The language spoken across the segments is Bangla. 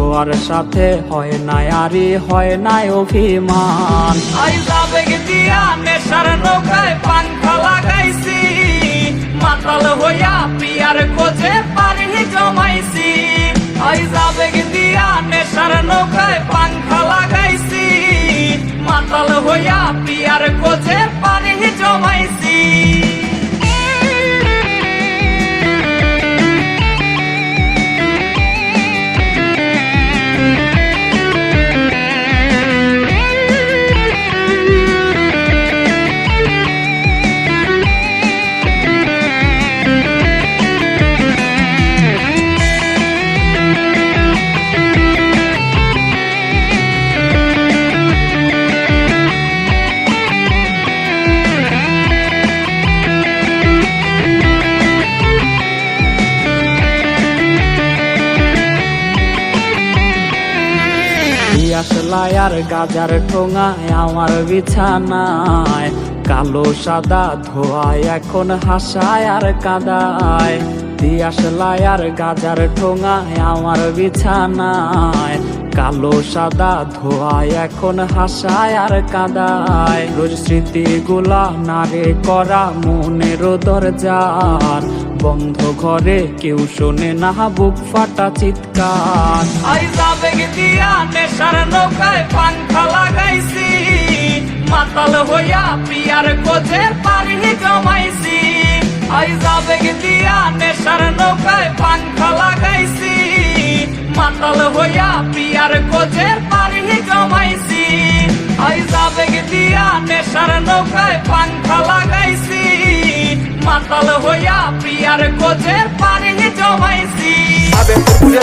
ধোয়ার সাথে হয় নাই আরে হয় না অভিমান। নেশার নৌকায় পাংখা লাগাইছি মাতাল হইয়া পিয়ার কোচে পানি জমাইছি। আইসা বেগ দিয়া নেশার নৌকায় পাংখা লাগাইছি মাতাল হইয়া পিয়ার আর গাজার ঠোঙায় আমার বিছানায়। কালো সাদা ধোয়ায় এখন হাসায় আর কাদায়। দিয়াশলাই আর গাজার ঠোঙায় আমার বিছানায়। কালো সাদা ধোয়ায় এখন হাসায় আর কাদায়। রোজ স্মৃতিগুলা নারে করা মনের দরজার। বন্ধ ঘরে কেউ শোনে না, বুক ফাটা চিৎকার। আইসা বেগ দিয়া নেশার নৌকায় পাংখা লাগাইছি। মাতাল হইয়া পিয়ার কোচে পানি জমাইছি। আইসা বেগ দিয়া নেশার নৌকায় পাংখা লাগাইছি। মাতাল হইয়া পিয়ার কোচে পানি জমাইছি। আইসা বেগ দিয়া নেশার নৌকায় পাংখা লাগাইছি। মাতাল হইয়া প্রিয়ার কোজের পানি জমাইছি। আবে তোর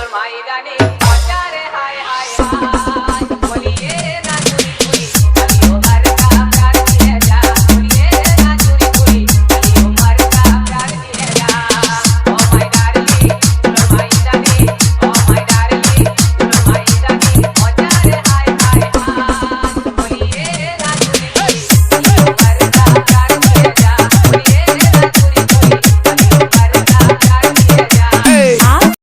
My Maidani.